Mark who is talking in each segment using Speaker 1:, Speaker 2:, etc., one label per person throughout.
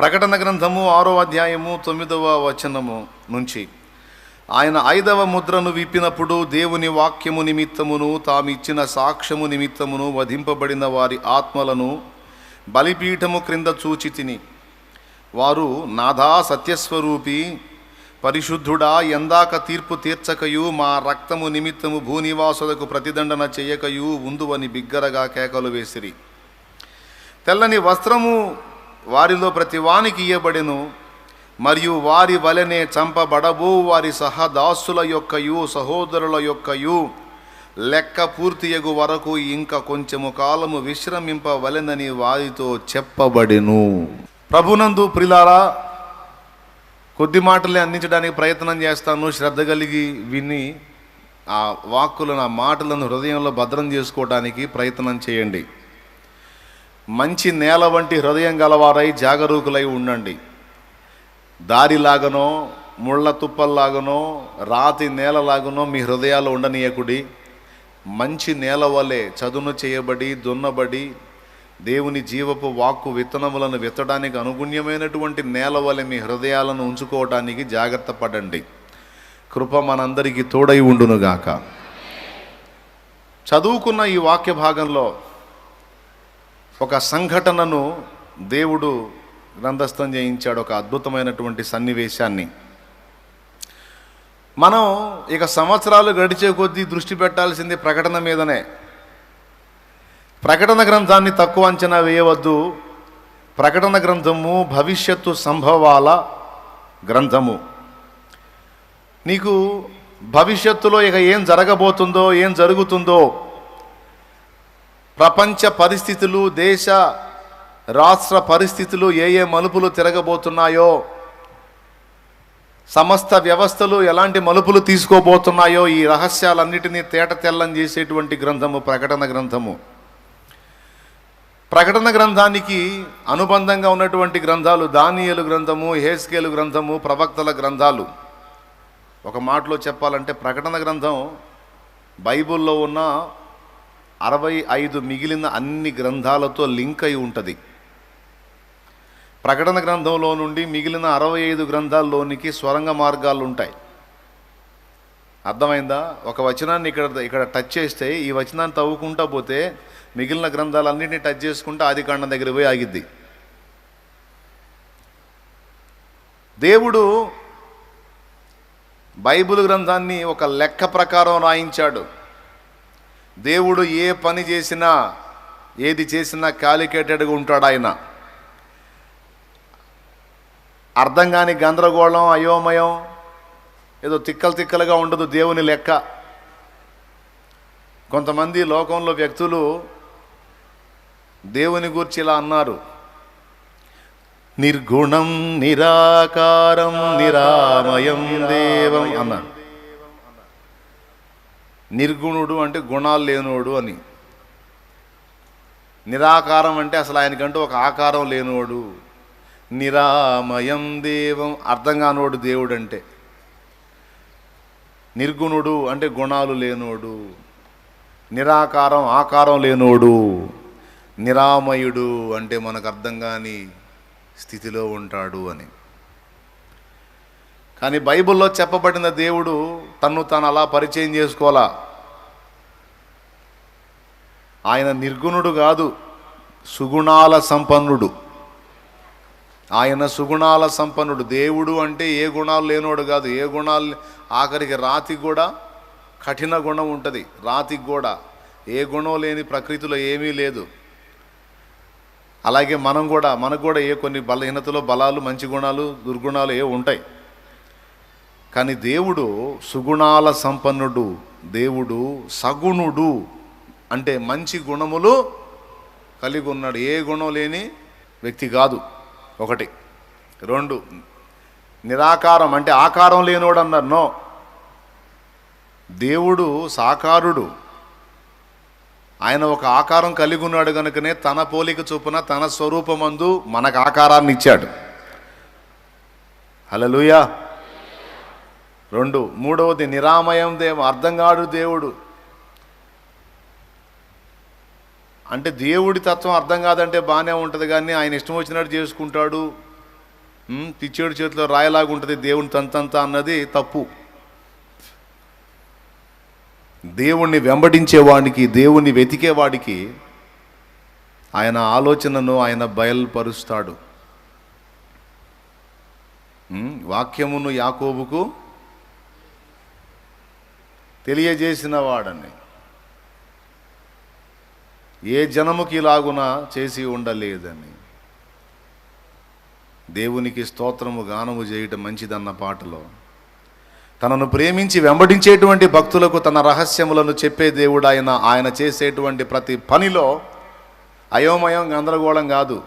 Speaker 1: ప్రకటన గ్రంథము ఆరో అధ్యాయము తొమ్మిదవ వచనము నుంచి. ఆయన ఐదవ ముద్రను విప్పినప్పుడు దేవుని వాక్యము నిమిత్తమును తామిచ్చిన సాక్ష్యము నిమిత్తమును వధింపబడిన వారి ఆత్మలను బలిపీఠము క్రింద చూచి తిని. వారు నాథా సత్యస్వరూపి పరిశుద్ధుడా ఎందాక తీర్పు తీర్చకయు మా రక్తము నిమిత్తము భూనివాసులకు ప్రతిదండన చేయకయు ఉందువని బిగ్గరగా కేకలు వేసిరి. తెల్లని వస్త్రము వారిలో ప్రతి వానికి ఇయ్యబడెను. మరియు వారి వలనే చంపబడబో వారి సహదాసుల యొక్కయు సహోదరుల యొక్కయు. లెక్క పూర్తియగు వరకు ఇంకా కొంచెము కాలము విశ్రమింపవలెనని వారితో చెప్పబడెను. ప్రభునందు ప్రిలారా కొద్ది మాటలే అందించడానికి ప్రయత్నం చేస్తాను. శ్రద్ధ కలిగి విని ఆ వాక్కులను ఆ మాటలను హృదయంలో భద్రం చేసుకోవడానికి ప్రయత్నం చేయండి. మంచి నేల వంటి హృదయం గలవారై జాగరూకులై ఉండండి. దారిలాగనో ముళ్ళ తుప్పల్లాగనో రాతి నేలలాగనో మీ హృదయాలు ఉండనీయకుడి. మంచి నేల వలె చదును చేయబడి దున్నబడి దేవుని జీవపు వాక్కు విత్తనములను విత్తడానికి అనుగుణ్యమైనటువంటి నేల వలె మీ హృదయాలను ఉంచుకోవటానికి జాగ్రత్త పడండి. కృప మనందరికీ తోడై ఉండునుగాక. చదువుకున్న ఈ వాక్య భాగంలో ఒక సంఘటనను దేవుడు గ్రంథస్థం చేయించాడు ఒక అద్భుతమైనటువంటి సన్నివేశాన్ని. మనం ఇక సంవత్సరాలు గడిచే కొద్దీ దృష్టి పెట్టాల్సింది ప్రకటన మీదనే. ప్రకటన గ్రంథాన్ని తక్కువ అంచనా వేయవద్దు. ప్రకటన గ్రంథము భవిష్యత్తు సంభవాల గ్రంథము. నీకు భవిష్యత్తులో ఇక ఏం జరగబోతుందో ఏం జరుగుతుందో ప్రపంచ పరిస్థితులు దేశ రాష్ట్ర పరిస్థితులు ఏ ఏ మలుపులు తిరగబోతున్నాయో సమస్త వ్యవస్థలు ఎలాంటి మలుపులు తీసుకోబోతున్నాయో ఈ రహస్యాలన్నిటినీ తేట తెల్లం చేసేటువంటి గ్రంథము ప్రకటన గ్రంథము. ప్రకటన గ్రంథానికి అనుబంధంగా ఉన్నటువంటి గ్రంథాలు దానియలు గ్రంథము హేస్కేలు గ్రంథము ప్రవక్తల గ్రంథాలు. ఒక మాటలో చెప్పాలంటే ప్రకటన గ్రంథం బైబిల్లో ఉన్న అరవై ఐదు మిగిలిన అన్ని గ్రంథాలతో లింక్ అయి ఉంటుంది. ప్రకటన గ్రంథంలో నుండి మిగిలిన అరవై ఐదు గ్రంథాల్లోనికి స్వరంగ మార్గాలు ఉంటాయి. అర్థమైందా? ఒక వచనాన్ని ఇక్కడ ఇక్కడ టచ్ చేస్తే ఈ వచనాన్ని తవ్వుకుంటా పోతే మిగిలిన గ్రంథాలన్నింటినీ టచ్ చేసుకుంటే ఆదికాండం దగ్గర పోయి ఆగిద్ది. దేవుడు బైబిల్ గ్రంథాన్ని ఒక లెక్క ప్రకారం రాయించాడు. దేవుడు ఏ పని చేసినా ఏది చేసినా క్యాలిక్యులేటెడ్గా ఉంటాడు ఆయన. అర్థం కాని గందరగోళం అయోమయం ఏదో తిక్కలు తిక్కలుగా ఉండదు దేవుని లెక్క. కొంతమంది లోకంలో వ్యక్తులు దేవుని గురించి ఇలా అన్నారు. నిర్గుణం నిరాకారం నిరామయం దేవం అన్నారు. నిర్గుణుడు అంటే గుణాలు లేనోడు అని. నిరాకారం అంటే అసలు ఆయనకంటూ ఒక ఆకారం లేనోడు నిరామయం దేవం అర్థం కానివాడు దేవుడు అంటే. నిర్గుణుడు అంటే గుణాలు లేనోడు నిరాకారం ఆకారం లేనోడు నిరామయుడు అంటే మనకు అర్థం కాని స్థితిలో ఉంటాడు అని. కానీ బైబిల్లో చెప్పబడిన దేవుడు తన్ను తాను అలా పరిచయం చేసుకోవాలా? ఆయన నిర్గుణుడు కాదు సుగుణాల సంపన్నుడు. ఆయన సుగుణాల సంపన్నుడు. దేవుడు అంటే ఏ గుణాలు లేనోడు కాదు. ఏ గుణాలు ఆఖరికి రాతికి కూడా కఠిన గుణం ఉంటుంది. రాతికి కూడా. ఏ గుణం లేని ప్రకృతిలో ఏమీ లేదు. అలాగే మనం కూడా మనకు కూడా ఏ కొన్ని బలహీనతలో బలాలు మంచి గుణాలు దుర్గుణాలు ఏ ఉంటాయి. కానీ దేవుడు సుగుణాల సంపన్నుడు. దేవుడు సగుణుడు. అంటే మంచి గుణములు కలిగి ఉన్నాడు. ఏ గుణం లేని వ్యక్తి కాదు. ఒకటి. రెండు. నిరాకారం అంటే ఆకారం లేనివాడు అన్నారు. నో. దేవుడు సాకారుడు. ఆయన ఒక ఆకారం కలిగి ఉన్నాడు కనుకనే తన పోలిక చొప్పున తన స్వరూపమందు మనకు ఆకారాన్ని ఇచ్చాడు. హలలుయా రెండు మూడవది నిరామయం దేవ అర్థం కాడు దేవుడు. అంటే దేవుడి తత్వం అర్థం కాదంటే బాగానే ఉంటుంది కానీ ఆయన ఇష్టం వచ్చినట్టు చేసుకుంటాడు. పిచ్చేడు చేతిలో రాయలాగా ఉంటుంది దేవుని తంతంత అన్నది తప్పు. దేవుణ్ణి వెంబడించేవాడికి దేవుణ్ణి వెతికేవాడికి ఆయన ఆలోచనను ఆయన బయలుపరుస్తాడు. వాక్యమును యాకోబుకు తెలియజేసిన వాడని. ఏ జనముకి ఇలాగున చేసి ఉండలేదని. దేవునికి స్తోత్రము గానము చేయటం మంచిదన్న పాటలో. తనను ప్రేమించి వెంబడించేటువంటి భక్తులకు తన రహస్యములను చెప్పే దేవుడు ఆయన ఆయన చేసేటువంటి ప్రతి పనిలో అయోమయం గందరగోళం కాదు.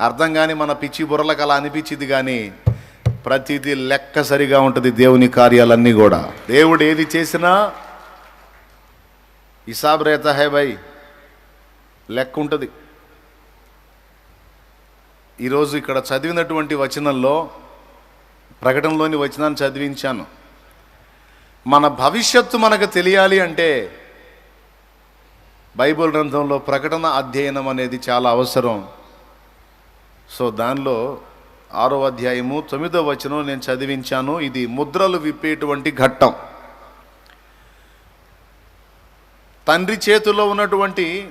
Speaker 1: అర్థం కానీ మన పిచ్చి బుర్రలకు అలా అనిపించింది కానీ ప్రతిదీ లెక్క సరిగా ఉంటుంది దేవుని కార్యాలన్నీ కూడా. దేవుడు ఏది చేసినా హిసాబ్ రేత హే భయ్ లెక్క ఉంటుంది. ఈరోజు ఇక్కడ చదివినటువంటి వచనంలో ప్రకటనలోని వచనాన్ని చదివించాను. మన భవిష్యత్తు మనకు తెలియాలి అంటే బైబిల్ గ్రంథంలో ప్రకటన అధ్యయనం అనేది చాలా అవసరం. సో దానిలో ఆరో అధ్యాయము తొమ్మిదో వచనం నేను చదివించాను. ఇది ముద్రలు విప్పేటువంటి ఘట్టం. తండ్రి చేతిలో ఉన్నటువంటి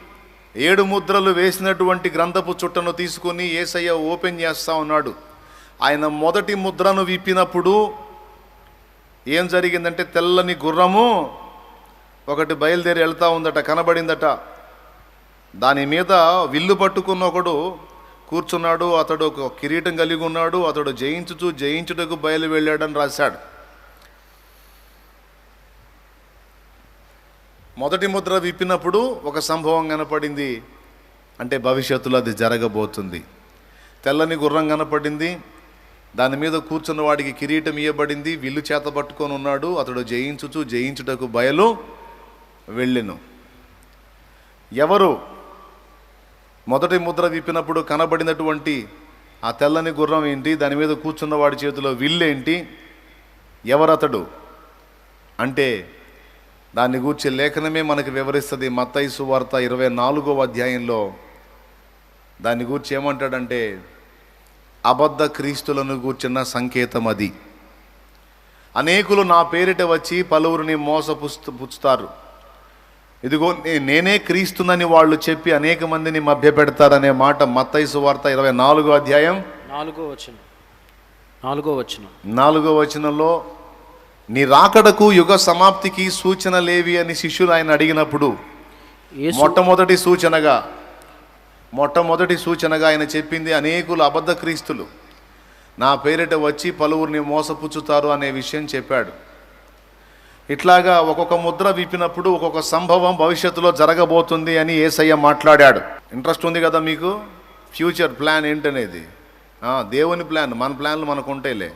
Speaker 1: ఏడు ముద్రలు వేసినటువంటి గ్రంథపు చుట్టను తీసుకొని ఏసయ్య ఓపెన్ చేస్తూ ఉన్నాడు. ఆయన మొదటి ముద్రను విప్పినప్పుడు ఏం జరిగిందంటే తెల్లని గుర్రము ఒకటి బయలుదేరి వెళ్తూ ఉందట కనబడిందట. దాని మీద విల్లు పట్టుకున్న ఒకడు కూర్చున్నాడు అతడు ఒక కిరీటం కలిగి ఉన్నాడు అతడు జయించుచు జయించుటకు బయలు వెళ్ళాడని రాశాడు. మొదటి ముద్ర విప్పినప్పుడు ఒక సంభవం కనపడింది. అంటే భవిష్యత్తులో అది జరగబోతుంది. తెల్లని గుర్రం కనపడింది. దాని మీద కూర్చున్న వాడికి కిరీటం ఇవ్వబడింది విల్లు చేత పట్టుకొని ఉన్నాడు. అతడు జయించుచు జయించుటకు బయలు వెళ్ళెను. ఎవరు మొదటి ముద్ర విప్పినప్పుడు కనబడినటువంటి ఆ తెల్లని గుర్రం ఏంటి? దాని మీద కూర్చున్న వాడి చేతిలో విల్లేంటి? ఎవరతడు? అంటే దాన్ని గూర్చి లేఖనమే మనకు వివరిస్తుంది మత్తయి సువార్త ఇరవై నాలుగో అధ్యాయంలో. దాన్ని గూర్చి ఏమంటాడంటే అబద్ధ క్రీస్తులను గూర్చిన సంకేతం అది. అనేకులు నా పేరిట వచ్చి పలువురిని మోసపుస్తు పుచ్చుతారు. ఇదిగో నేనే క్రీస్తునని వాళ్ళు చెప్పి అనేక మందిని మభ్యపెడతారనే మాట మత్తయి సువార్త ఇరవై నాలుగో అధ్యాయం.
Speaker 2: నాలుగో వచనం. నాలుగో వచనం.
Speaker 1: నాలుగో వచనంలో నీ రాకడకు యుగ సమాప్తికి సూచనలేవి అని శిష్యులు ఆయన అడిగినప్పుడు మొట్టమొదటి సూచనగా మొట్టమొదటి సూచనగా ఆయన చెప్పింది అనేకులు అబద్ధ క్రీస్తులు. నా పేరిట వచ్చి పలువురిని మోసపుచ్చుతారు అనే విషయం చెప్పాడు. ఇట్లాగా ఒక్కొక్క ముద్ర విప్పినప్పుడు ఒక్కొక్క సంభవం భవిష్యత్తులో జరగబోతుంది అని ఏసయ్య మాట్లాడాడు. ఇంట్రెస్ట్ ఉంది కదా మీకు? ఫ్యూచర్ ప్లాన్ ఏంటనేది? దేవుని ప్లాన్ మన ప్లాన్లు మనకు ఉంటాయిలే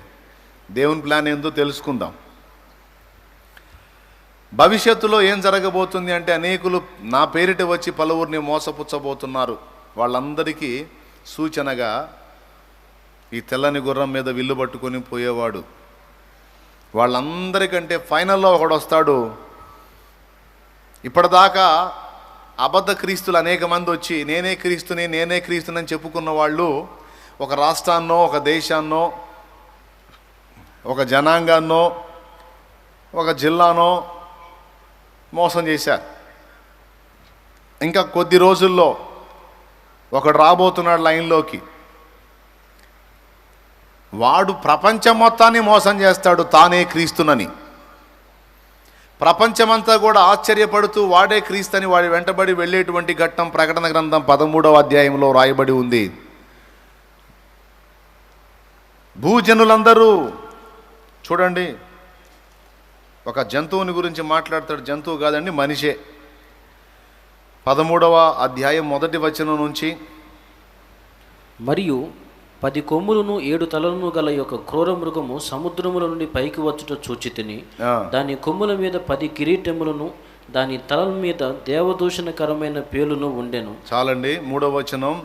Speaker 1: దేవుని ప్లాన్ ఏందో తెలుసుకుందాం. భవిష్యత్తులో ఏం జరగబోతుంది అంటే అనేకులు నా పేరిట వచ్చి పలువురిని మోసపుచ్చబోతున్నారు. వాళ్ళందరికీ సూచనగా ఈ తెల్లని గుర్రం మీద విల్లు పట్టుకొని పోయేవాడు. వాళ్ళందరికంటే ఫైనల్లో ఒకడు వస్తాడు. ఇప్పటిదాకా అబద్ధ క్రీస్తులు అనేక మంది వచ్చి నేనే క్రీస్తుని నేనే క్రీస్తుని అని చెప్పుకున్న వాళ్ళు ఒక రాష్ట్రాన్నో ఒక దేశాన్నో ఒక జనాంగాన్నో ఒక జిల్లానో మోసం చేశారు. ఇంకా కొద్ది రోజుల్లో ఒకడు రాబోతున్నాడు లైన్లోకి. వాడు ప్రపంచం మొత్తాన్ని మోసం చేస్తాడు తానే క్రీస్తునని. ప్రపంచమంతా కూడా ఆశ్చర్యపడుతూ వాడే క్రీస్తని వాడి వెంటబడి వెళ్ళేటువంటి ఘట్టం ప్రకటన గ్రంథం పదమూడవ అధ్యాయంలో రాయబడి ఉంది. భూజనులందరూ చూడండి ఒక జంతువుని గురించి మాట్లాడతాడు జంతువు కాదండి మనిషే. పదమూడవ అధ్యాయం మొదటి వచనం నుంచి
Speaker 2: మరియు పది కొమ్ములను ఏడు తలలను గల యొక్క క్రూర మృగము సముద్రముల నుండి పైకి వచ్చుట చూచి తిని దాని కొమ్ముల మీద పది కిరీటములను దాని తలల మీద దేవదూషణకరమైన పేలును ఉండెను.
Speaker 1: చాలండి మూడవ వచనం.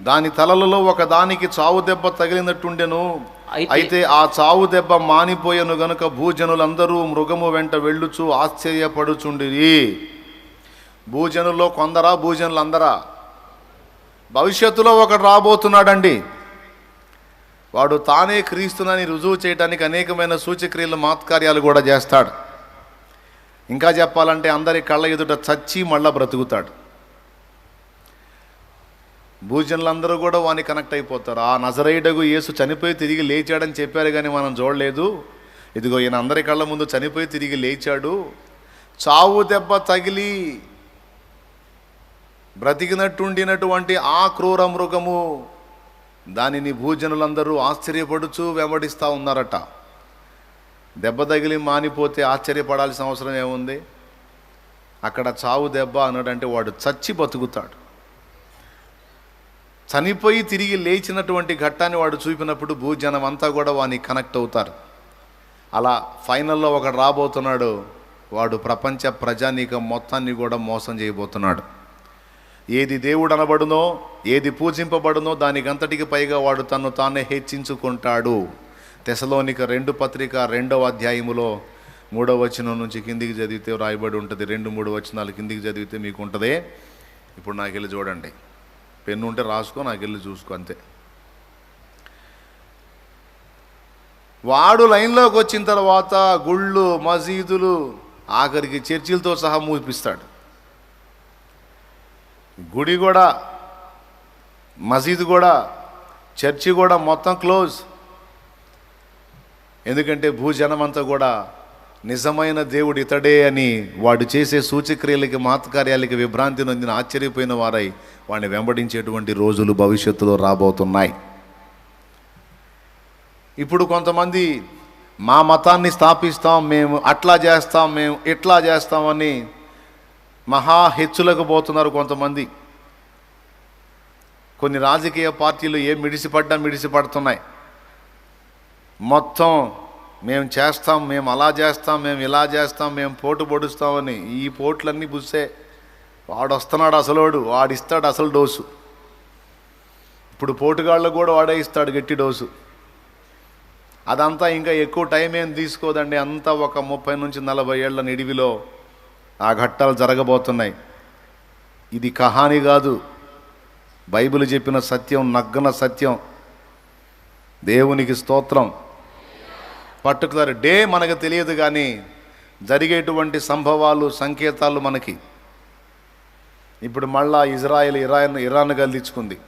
Speaker 1: దాని తలలలో ఒక దానికి చావు దెబ్బ తగిలినట్టుండెను.
Speaker 2: అయితే-
Speaker 1: అయితే ఆ చావు దెబ్బ మానిపోయెను గనుక భూజనులందరూ మృగము వెంట వెళ్ళుచు ఆశ్చర్యపడుచుండిరి. భూజనుల్లో కొందరా భూజనులందరా? భవిష్యత్తులో ఒకడు రాబోతున్నాడండి. వాడు తానే క్రీస్తునని రుజువు చేయడానికి అనేకమైన సూచక్రియలు మాత్కార్యాలు కూడా చేస్తాడు. ఇంకా చెప్పాలంటే అందరి కళ్ళ ఎదుట చచ్చి మళ్ళా బ్రతుకుతాడు. భూజనులందరూ కూడా వాని కనెక్ట్ అయిపోతారు. ఆ నజరైడగు యేసు చనిపోయి తిరిగి లేచాడని చెప్పారు కానీ మనం చూడలేదు. ఇదిగో ఈయన అందరి కళ్ళ ముందు చనిపోయి తిరిగి లేచాడు. చావు దెబ్బ తగిలి బ్రతికినట్టుండినటువంటి ఆ క్రూర మృగము దానిని భూజనులందరూ ఆశ్చర్యపడుచు వెంబడిస్తూ ఉన్నారట. దెబ్బ తగిలి మానిపోతే ఆశ్చర్యపడాల్సిన అవసరం ఏముంది? అక్కడ చావు దెబ్బ అన్నాడంటే వాడు చచ్చి బతుకుతాడు. చనిపోయి తిరిగి లేచినటువంటి ఘట్టాన్ని వాడు చూపినప్పుడు భూజనం అంతా కూడా వాని కనెక్ట్ అవుతారు. అలా ఫైనల్లో ఒకడు రాబోతున్నాడు. వాడు ప్రపంచ ప్రజానీకం మొత్తాన్ని కూడా మోసం చేయబోతున్నాడు. ఏది దేవుడు అనబడునో ఏది పూజింపబడునో దానికంతటికి పైగా వాడు తను తానే హెచ్చించుకుంటాడు. తెసలోనిక రెండు పత్రిక రెండవ అధ్యాయములో మూడవ వచనం నుంచి కిందికి చదివితే రాయబడి ఉంటుంది. రెండు మూడు వచనాలు కిందికి చదివితే మీకు ఉంటుంది ఇప్పుడు నాకు వెళ్ళి చూడండి. పెన్ను ఉంటే రాసుకో నాకు వెళ్ళి చూసుకో అంతే. వాడు లైన్లోకి వచ్చిన తర్వాత గుళ్ళు మసీదులు ఆఖరికి చర్చిలతో సహా మూపిస్తాడు. గుడి కూడా మసీదు కూడా చర్చి కూడా మొత్తం క్లోజ్. ఎందుకంటే భూజనమంతా కూడా నిజమైన దేవుడు ఇతడే అని వాడు చేసే సూచక్రియలకి మహత్కార్యాలకి విభ్రాంతి నొందిన ఆశ్చర్యపోయిన వారై వాడిని వెంబడించేటువంటి రోజులు భవిష్యత్తులో రాబోతున్నాయి. ఇప్పుడు కొంతమంది మా మతాన్ని స్థాపిస్తాం మేము అట్లా చేస్తాం మేము ఇట్లా చేస్తామని మహా హెచ్చులకు పోతున్నారు కొంతమంది. కొన్ని రాజకీయ పార్టీలు ఏం మిడిసిపడ్డా మిడిసిపడుతున్నాయి. మొత్తం మేము చేస్తాం మేము అలా చేస్తాం మేము ఇలా చేస్తాం మేము పోటు పొడుస్తామని ఈ పోట్లన్నీ బుస్సే వాడు వస్తున్నాడు అసలోడు వాడిస్తాడు అసలు డోసు. ఇప్పుడు పోటుగాళ్ళకు కూడా వాడే ఇస్తాడు గట్టి డోసు. అదంతా ఇంకా ఎక్కువ టైం ఏం తీసుకోదండి అంతా ఒక ముప్పై నుంచి నలభై ఏళ్ళ నిడివిలో ఆ ఘట్టాలు జరగబోతున్నాయి. ఇది కహాని కాదు. బైబిల్ చెప్పిన సత్యం నగ్గన సత్యం. దేవునికి స్తోత్రం. పర్టికులర్ డే మనకు తెలియదు కానీ జరిగేటువంటి సంభవాలు సంకేతాలు మనకి. ఇప్పుడు మళ్ళా ఇజ్రాయెల్ ఇరాన్ ఇరాన్ గల్దించుకుంది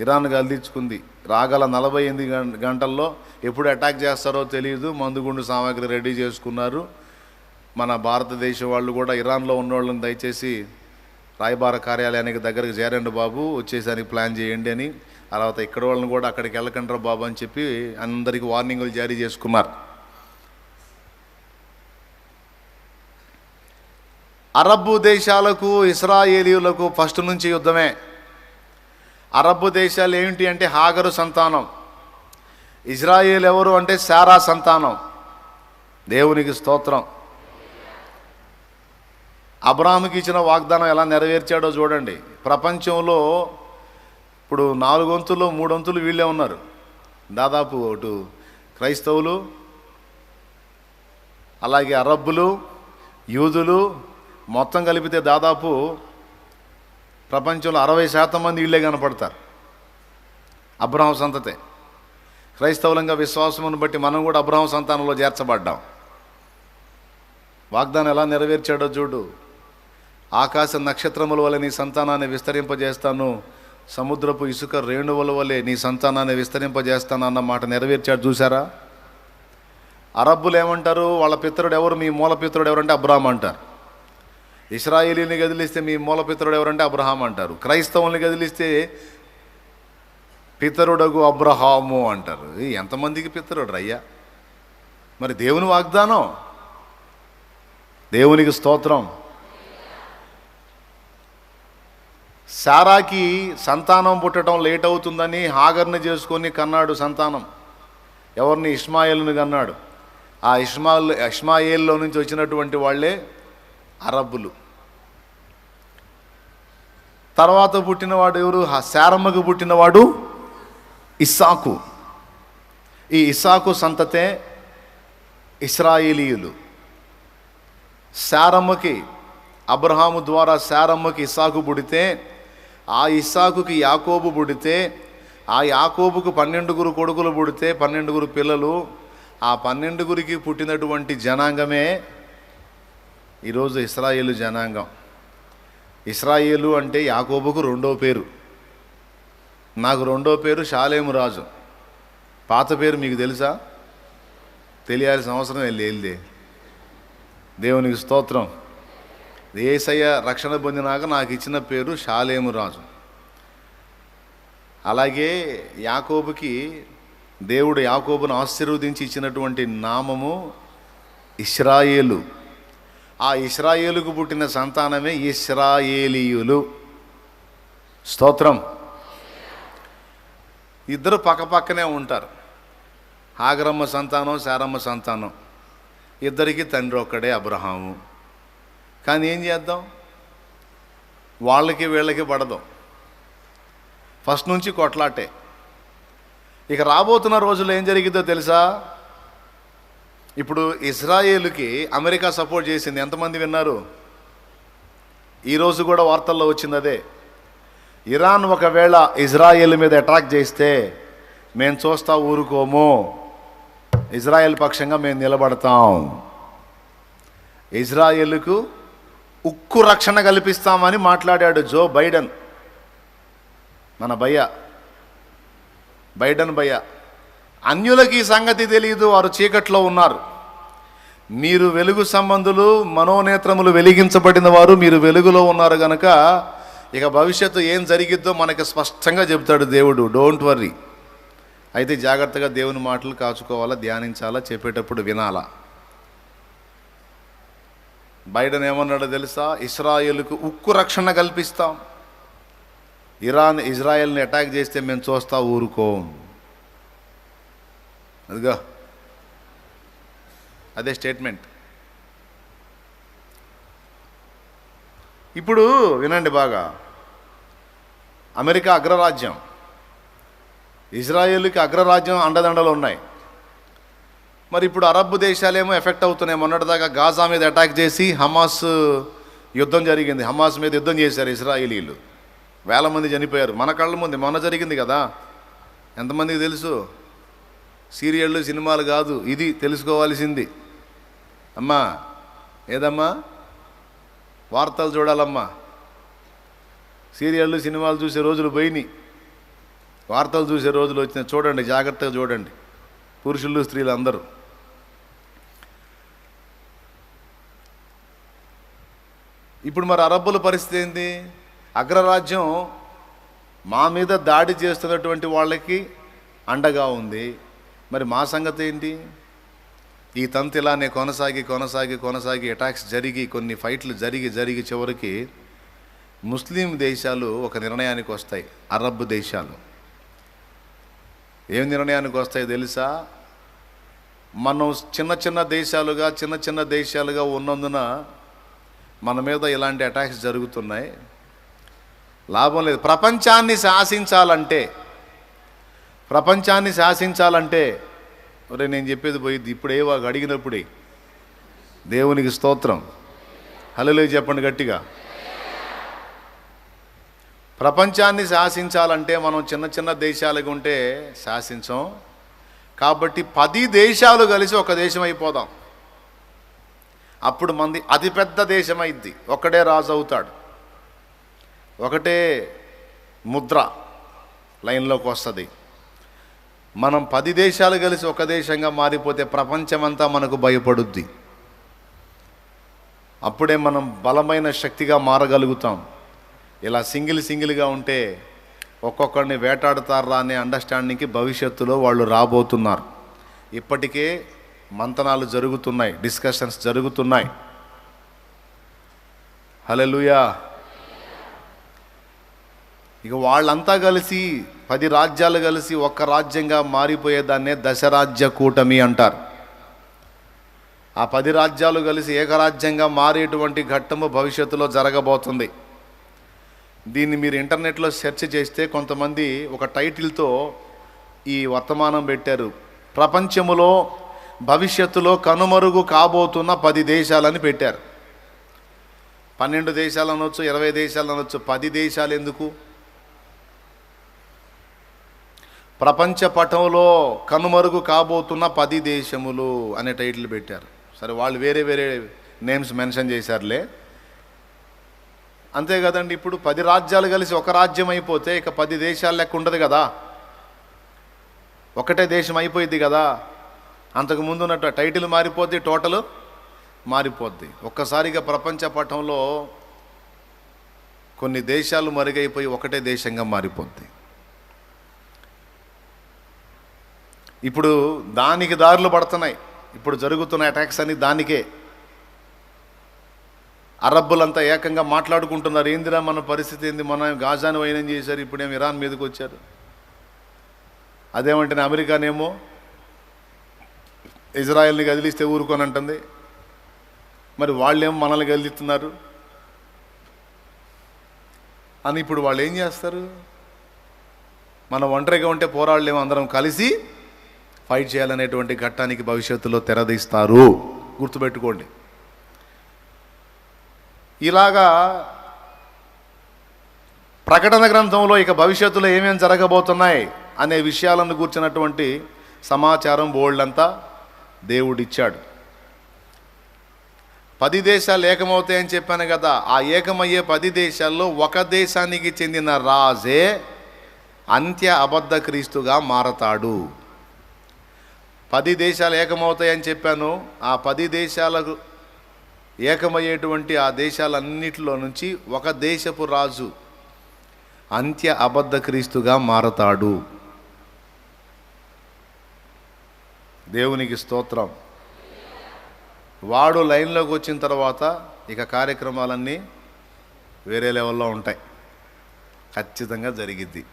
Speaker 1: ఇరాన్ గల్దించుకుంది రాగల నలభై ఎనిమిది గంటల్లో ఎప్పుడు అటాక్ చేస్తారో తెలియదు మందుగుండు సామాగ్రి రెడీ చేసుకున్నారు. మన భారతదేశం వాళ్ళు కూడా ఇరాన్లో ఉన్న వాళ్ళని దయచేసి రాయబార కార్యాలయానికి దగ్గరకు చేరండి బాబు వచ్చేసరికి ప్లాన్ చేయండి అని. తర్వాత ఇక్కడ వాళ్ళని కూడా అక్కడికి వెళ్ళకండ్రా బాబు అని చెప్పి అందరికీ వార్నింగులు జారీ చేసుకున్నారు. అరబ్బు దేశాలకు ఇస్రాయేలీలకు ఫస్ట్ నుంచి యుద్ధమే. అరబ్బు దేశాలు ఏమిటి అంటే హాగరు సంతానం. ఇజ్రాయేల్ ఎవరు అంటే శారా సంతానం. దేవునికి స్తోత్రం. అబ్రాహాముకి ఇచ్చిన వాగ్దానం ఎలా నెరవేర్చాడో చూడండి. ప్రపంచంలో ఇప్పుడు నాలుగొంతులు మూడొంతులు వీళ్ళే ఉన్నారు. దాదాపు అటు క్రైస్తవులు అలాగే అరబ్బులు యూదులు మొత్తం కలిపితే దాదాపు ప్రపంచంలో అరవై శాతం మంది వీళ్ళే కనపడతారు. అబ్రహం సంతతే. క్రైస్తవులంగా విశ్వాసమును బట్టి మనం కూడా అబ్రహం సంతానంలో చేర్చబడ్డాం. వాగ్దానం ఎలా నెరవేర్చాడో చూడు. ఆకాశ నక్షత్రముల వలె నీ సంతానాన్ని విస్తరింపజేస్తాను. సముద్రపు ఇసుక రేణువుల వలె నీ సంతానాన్ని విస్తరింపజేస్తాను అన్న మాట నెరవేర్చాడు. చూసారా అరబ్బులు ఏమంటారు వాళ్ళ పితరుడు ఎవరు మీ మూల పితరుడు ఎవరంటే అబ్రాహం అంటారు. ఇస్రాయేలీని గదిలిస్తే మీ మూల పితరుడు ఎవరంటే అబ్రహాం అంటారు. క్రైస్తవుల్ని గదిలిస్తే పితరుడగు అబ్రహాము అంటారు. ఎంతమందికి పితరుడు అయ్యా మరి దేవుని వాగ్దానం? దేవునికి స్తోత్రం. శారాకి సంతానం పుట్టడం లేట్ అవుతుందని హాగర్ని చేసుకొని కన్నాడు సంతానం. ఎవరిని? ఇస్మాయిల్ని కన్నాడు. ఆ ఇస్మాయిల్ ఇస్మాయిల్లో నుంచి వచ్చినటువంటి వాళ్ళే అరబ్బులు. తర్వాత పుట్టినవాడు ఎవరు? ఆ శారమ్మకు పుట్టినవాడు ఇస్సాకు. ఈ ఇస్సాకు సంతతే ఇస్రాయేలీయులు. శారమ్మకి అబ్రహాము ద్వారా శారమ్మకి ఇస్సాకు పుడితే ఆ ఇస్సాకుకి యాకోబు పుడితే ఆ యాకోబుకు పన్నెండుగురు కొడుకులు పుడితే పన్నెండుగురు పిల్లలు ఆ పన్నెండుగురికి పుట్టినటువంటి జనాంగమే ఈరోజు ఇస్రాయేలు జనాంగం. ఇస్రాయేలు అంటే యాకోబుకు రెండో పేరు. నాకు రెండో పేరు షాలేము రాజు. పాత పేరు మీకు తెలుసా? తెలియాల్సిన అవసరం వెళ్ళి దేవునికి స్తోత్రం. ఏసయ్య రక్షణ పొందినాక నాకు ఇచ్చిన పేరు షాలేము రాజు. అలాగే యాకోబుకి దేవుడు యాకోబును ఆశీర్వదించి ఇచ్చినటువంటి నామము ఇస్రాయేలు ఆ ఇస్రాయేలుకు పుట్టిన సంతానమే ఇస్రాయేలీయులు స్తోత్రం. ఇద్దరు పక్కపక్కనే ఉంటారు. ఆగరమ్మ సంతానం శారమ్మ సంతానం. ఇద్దరికి తండ్రి ఒక్కడే అబ్రహాము. కానీ ఏం చేద్దాం? వాళ్ళకి వీళ్ళకి పడదు. ఫస్ట్ నుంచి కొట్లాటే. ఇక రాబోతున్న రోజుల్లో ఏం జరిగిందో తెలుసా? ఇప్పుడు ఇజ్రాయేల్కి అమెరికా సపోర్ట్ చేసింది ఎంతమంది విన్నారు? ఈరోజు కూడా వార్తల్లో వచ్చింది అదే. ఇరాన్ ఒకవేళ ఇజ్రాయెల్ మీద అటాక్ చేస్తే మేము చూస్తా ఊరుకోము. ఇజ్రాయెల్ పక్షంగా మేము నిలబడతాం. ఇజ్రాయెల్కు ఉక్కు రక్షణ కల్పిస్తామని మాట్లాడాడు జో బైడెన్. మన భయ్య బైడెన్ భయ్య అన్యులకి సంగతి తెలియదు వారు చీకట్లో ఉన్నారు. మీరు వెలుగు సంబంధులు మనోనేత్రములు వెలిగించబడిన వారు మీరు వెలుగులో ఉన్నారు కనుక ఇక భవిష్యత్తు ఏం జరిగిద్దో మనకి స్పష్టంగా చెబుతాడు దేవుడు డోంట్ వర్రీ. అయితే జాగ్రత్తగా దేవుని మాటలు కాచుకోవాలా ధ్యానించాలా చెప్పేటప్పుడు వినాలా. బైడెన్ ఏమన్నాడో తెలుసా? ఇస్రాయేల్కు ఉక్కు రక్షణ కల్పిస్తాం. ఇరాన్ ఇజ్రాయెల్ని అటాక్ చేస్తే మేము చూస్తా ఊరుకోం. అదిగా. అదే స్టేట్మెంట్. ఇప్పుడు వినండి బాగా. అమెరికా అగ్రరాజ్యం. ఇజ్రాయేల్కి అగ్రరాజ్యం అండదండలు ఉన్నాయి. మరి ఇప్పుడు అరబ్ దేశాలేమో ఎఫెక్ట్ అవుతున్నాయి. మొన్నటిదాకా గాజా మీద అటాక్ చేసి హమాస్ యుద్ధం జరిగింది. హమాస్ మీద యుద్ధం చేశారు ఇస్రాయిలీలు. వేల మంది చనిపోయారు. మన కళ్ళ ముందు మొన్న జరిగింది కదా? ఎంతమందికి తెలుసు? సీరియళ్ళు సినిమాలు కాదు. ఇది తెలుసుకోవాల్సింది. అమ్మా ఏదమ్మా? వార్తలు చూడాలమ్మా. సీరియళ్ళు సినిమాలు చూసే రోజులు పోయినాయి. వార్తలు చూసే రోజులు వచ్చినాయి. చూడండి జాగ్రత్తగా చూడండి. పురుషులు స్త్రీలు అందరూ. ఇప్పుడు మరి అరబ్బుల పరిస్థితి ఏంది? అగ్రరాజ్యం మా మీద దాడి చేస్తున్నటువంటి వాళ్ళకి అండగా ఉంది. మరి మా సంగతి ఏంటి? ఈ తంతు ఇలానే కొనసాగి కొనసాగి కొనసాగి అటాక్స్ జరిగి కొన్ని ఫైట్లు జరిగి జరిగి చివరికి ముస్లిం దేశాలు ఒక నిర్ణయానికి వస్తాయి. అరబ్ దేశాలు. ఏం నిర్ణయానికి వస్తాయి తెలుసా? మనం చిన్న చిన్న దేశాలుగా చిన్న చిన్న దేశాలుగా ఉన్నందున మన మీద ఇలాంటి అటాక్స్ జరుగుతున్నాయి. లాభం లేదు. ప్రపంచాన్ని శాసించాలంటే ప్రపంచాన్ని శాసించాలంటే ఒరే నేను చెప్పేది పోయింది ఇప్పుడే వాడు అడిగినప్పుడే దేవునికి స్తోత్రం. హలో చెప్పండి గట్టిగా. ప్రపంచాన్ని శాసించాలంటే మనం చిన్న చిన్న దేశాలకు ఉంటే శాసించం. కాబట్టి పది దేశాలు కలిసి ఒక దేశం అయిపోదాం. అప్పుడు మంది అతిపెద్ద దేశం అయింది ఒకడే రాజు అవుతాడు ఒకటే ముద్ర లైన్లోకి వస్తుంది. మనం పది దేశాలు కలిసి ఒక దేశంగా మారిపోతే ప్రపంచమంతా మనకు భయపడుద్ది. అప్పుడే మనం బలమైన శక్తిగా మారగలుగుతాం. ఇలా సింగిల్ సింగిల్గా ఉంటే ఒక్కొక్కరిని వేటాడుతారా అనే అండర్స్టాండింగ్కి భవిష్యత్తులో వాళ్ళు రాబోతున్నారు. ఇప్పటికే మంతనాలు జరుగుతున్నాయి డిస్కషన్స్ జరుగుతున్నాయి. హలెలుయా ఇక వాళ్ళంతా కలిసి పది రాజ్యాలు కలిసి ఒక్క రాజ్యంగా మారిపోయేదాన్నే దశరాజ్య కూటమి అంటారు. ఆ పది రాజ్యాలు కలిసి ఏకరాజ్యంగా మారేటువంటి ఘట్టము భవిష్యత్తులో జరగబోతుంది. దీన్ని మీరు ఇంటర్నెట్లో సెర్చ్ చేస్తే కొంతమంది ఒక టైటిల్తో ఈ వర్తమానం పెట్టారు. ప్రపంచములో భవిష్యత్తులో కనుమరుగు కాబోతున్న పది దేశాలని పెట్టారు. పన్నెండు దేశాలు అనొచ్చు ఇరవై దేశాలు అనొచ్చు పది దేశాలు ఎందుకు? ప్రపంచ పటంలో కనుమరుగు కాబోతున్న పది దేశములు అనే టైటిల్ పెట్టారు. సరే వాళ్ళు వేరే వేరే నేమ్స్ మెన్షన్ చేశారులే. అంతే కదండి ఇప్పుడు పది రాజ్యాలు కలిసి ఒక రాజ్యం అయిపోతే ఇక పది దేశాలు లెక్క ఉండదు కదా. ఒకటే దేశం అయిపోయింది కదా. అంతకుముందు ఉన్నట్టు టైటిల్ మారిపోద్ది టోటల్ మారిపోద్ది. ఒక్కసారిగా ప్రపంచ పటంలో కొన్ని దేశాలు మరుగైపోయి ఒకటే దేశంగా మారిపోద్ది. ఇప్పుడు దానికి దారులు పడుతున్నాయి. ఇప్పుడు జరుగుతున్న అటాక్స్ అని దానికే. అరబ్బులంతా ఏకంగా మాట్లాడుకుంటున్నారు. ఏందిరా మన పరిస్థితి ఏంది? మన గాజాను వైనం చేశారు ఇప్పుడేమో ఇరాన్ మీదకి వచ్చారు. అదేమంటే అమెరికానేమో ఇజ్రాయెల్ని కదిలిస్తే ఊరుకొని అంటుంది. మరి వాళ్ళేమో మనల్ని కదిలిస్తున్నారు? అని ఇప్పుడు వాళ్ళు ఏం చేస్తారు? మనం ఒంటరిగా ఉంటే పోరాడలేము అందరం కలిసి ఫైట్ చేయాలనేటువంటి ఘట్టానికి భవిష్యత్తులో తెరదీస్తారు. గుర్తుపెట్టుకోండి. ఇలాగా ప్రకటన గ్రంథంలో ఇక భవిష్యత్తులో ఏమేమి జరగబోతున్నాయి అనే విషయాలను కూర్చున్నటువంటి సమాచారం బోల్డంతా దేవుడిచ్చాడు. పది దేశాలు ఏకమవుతాయని చెప్పాను కదా ఆ ఏకమయ్యే పది దేశాల్లో ఒక దేశానికి చెందిన రాజే అంత్య అబద్ధ క్రీస్తుగా మారతాడు. పది దేశాలు ఏకమవుతాయని చెప్పాను ఆ పది దేశాలకు ఏకమయ్యేటువంటి ఆ దేశాలన్నిటిలో నుంచి ఒక దేశపు రాజు అంత్య అబద్ధ క్రీస్తుగా మారతాడు. దేవునికి స్తోత్రం. వాడు లైన్లోకి వచ్చిన తర్వాత ఇక కార్యక్రమాలన్నీ వేరే లెవెల్లో ఉంటాయి. ఖచ్చితంగా జరిగిద్ది.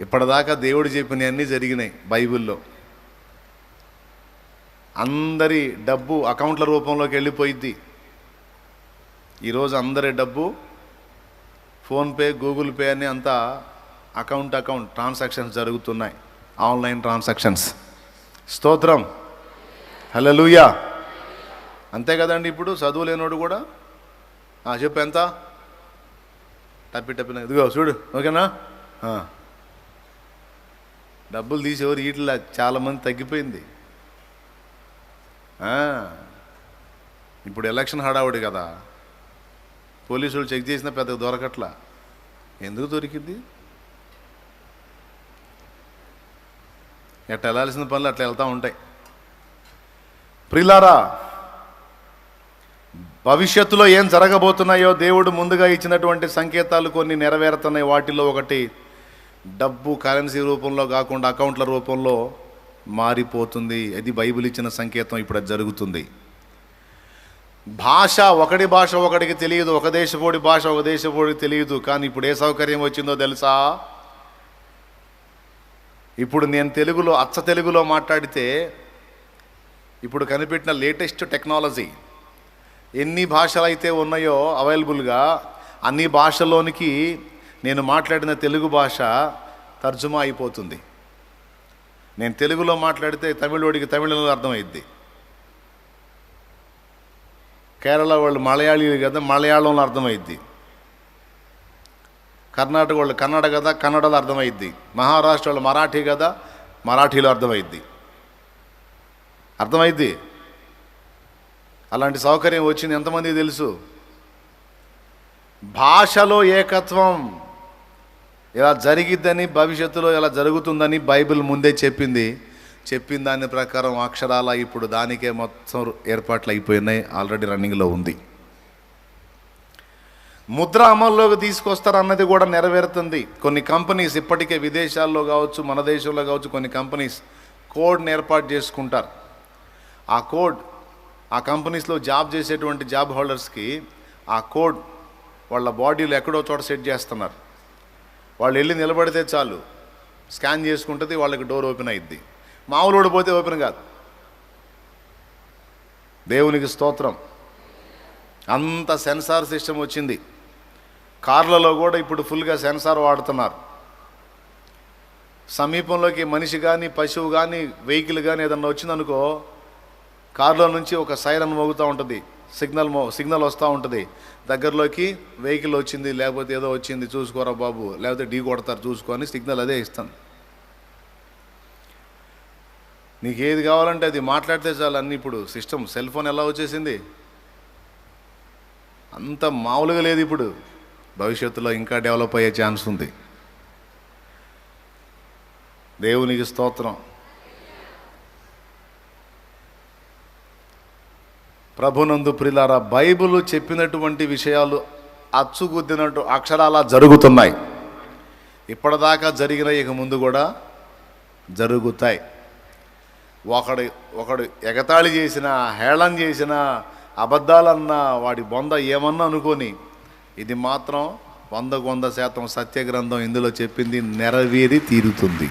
Speaker 1: ఇప్పటిదాకా దేవుడు చెప్పినవన్నీ జరిగినాయి బైబిల్లో. అందరి డబ్బు అకౌంట్ల రూపంలోకి వెళ్ళిపోయిద్ది. ఈరోజు అందరి డబ్బు ఫోన్పే గూగుల్ పే అని అంతా అకౌంట్ అకౌంట్ ట్రాన్సాక్షన్స్ జరుగుతున్నాయి. Online transactions. స్తోత్రం. హలలుయా అంతే కదండి ఇప్పుడు చదువు లేనోడు కూడా? ఆ, చెప్పు ఎంత? టప్పి టప్పిన ఇదిగో చూడు ఓకేనా? డబ్బులు తీసేవారు వీటిలో చాలామంది తగ్గిపోయింది. ఇప్పుడు ఎలక్షన్ హడావుడి కదా. పోలీసులు చెక్ చేసినా పెద్దగా దొరకట్లా. ఎందుకు దొరికింది? ఎట్ట వెళ్ళాల్సిన పనులు అట్లా వెళ్తూ ఉంటాయి. ప్రిలారా భవిష్యత్తులో ఏం జరగబోతున్నాయో దేవుడు ముందుగా ఇచ్చినటువంటి సంకేతాలు కొన్ని నెరవేరుతున్నాయి. వాటిలో ఒకటి డబ్బు కరెన్సీ రూపంలో కాకుండా అకౌంట్ల రూపంలో మారిపోతుంది. అది బైబిల్ ఇచ్చిన సంకేతం ఇప్పుడు అది జరుగుతుంది. భాష ఒకటి భాష ఒకటికి తెలియదు ఒక దేశపోడి భాష ఒక దేశపోడికి తెలియదు. కానీ ఇప్పుడు ఏ సౌకర్యం వచ్చిందో తెలుసా? ఇప్పుడు నేను తెలుగులో అచ్చ తెలుగులో మాట్లాడితే ఇప్పుడు కనిపెట్టిన లేటెస్ట్ టెక్నాలజీ ఎన్ని భాషలు అయితే ఉన్నాయో అవైలబుల్గా అన్ని భాషల్లోనికి నేను మాట్లాడిన తెలుగు భాష తర్జుమా అయిపోతుంది. నేను తెలుగులో మాట్లాడితే తమిళోడికి తమిళంలో అర్థమైద్ది. కేరళ వాళ్ళు మలయాళీలు కదా మలయాళంలో అర్థమైద్ది. కర్ణాటక వాళ్ళు కన్నడ కదా కన్నడలో అర్థమైద్ది. మహారాష్ట్ర వాళ్ళు మరాఠీ కదా మరాఠీలో అర్థమైద్ది. అర్థమైద్ది? అలాంటి సౌకర్యం వచ్చింది ఎంతమంది తెలుసు? భాషలో ఏకత్వం. ఇలా జరిగిద్దని భవిష్యత్తులో ఇలా జరుగుతుందని బైబిల్ ముందే చెప్పింది. చెప్పిన దాని ప్రకారం అక్షరాల ఇప్పుడు దానికే మొత్తం ఏర్పాట్లు అయిపోయినాయి ఆల్రెడీ రన్నింగ్లో ఉంది. ముద్ర అమల్లోకి తీసుకొస్తారన్నది కూడా నెరవేరుతుంది. కొన్ని కంపెనీస్ ఇప్పటికే విదేశాల్లో కావచ్చు మన దేశంలో కావచ్చు కొన్ని కంపెనీస్ కోడ్ని ఏర్పాటు చేసుకుంటారు. ఆ కోడ్ ఆ కంపెనీస్లో జాబ్ చేసేటువంటి జాబ్ హోల్డర్స్కి ఆ కోడ్ వాళ్ళ బాడీలో ఎక్కడో చోట సెట్ చేస్తున్నారు. వాళ్ళు వెళ్ళి నిలబడితే చాలు. స్కాన్ చేసుకుంటుంది వాళ్ళకి డోర్ ఓపెన్ అయ్యిద్ది మామూలు పోతే ఓపెన్ కాదు. దేవునికి స్తోత్రం. అంత సెన్సార్ సిస్టమ్ వచ్చింది. కార్లలో కూడా ఇప్పుడు ఫుల్గా సెన్సార్ వాడుతున్నారు. సమీపంలోకి మనిషి కానీ పశువు కానీ వెహికల్ కానీ ఏదన్నా వచ్చిందనుకో కారులో నుంచి ఒక సైరన్ మోగుతూ ఉంటుంది. సిగ్నల్ మో సిగ్నల్ వస్తూ ఉంటుంది. దగ్గరలోకి వెహికల్ వచ్చింది లేకపోతే ఏదో వచ్చింది చూసుకోరా బాబు లేకపోతే ఢీ కొడతారు చూసుకొని సిగ్నల్ అదే ఇస్తాను నీకు ఏది కావాలంటే అది మాట్లాడితే చాలు అన్ని ఇప్పుడు. సిస్టమ్ సెల్ ఫోన్ ఎలా వచ్చేసింది? అంత మామూలుగా లేదు ఇప్పుడు. భవిష్యత్తులో ఇంకా డెవలప్ అయ్యే ఛాన్స్ ఉంది. దేవునికి స్తోత్రం. ప్రభునందు ప్రిలారా బైబిల్ చెప్పినటువంటి విషయాలు అచ్చుగుద్దినట్టు అక్షరాలా జరుగుతున్నాయి. ఇప్పటిదాకా జరిగిన ఇక ముందు కూడా జరుగుతాయి. ఒకడు ఒకడు ఎగతాళి చేసిన హేళన చేసిన అబద్ధాలన్నా వాడి బొంద ఏమన్నా అనుకొని ఇది మాత్రం వందకు వంద శాతం సత్యగ్రంథం ఇందులో చెప్పింది నెరవేరి తీరుతుంది.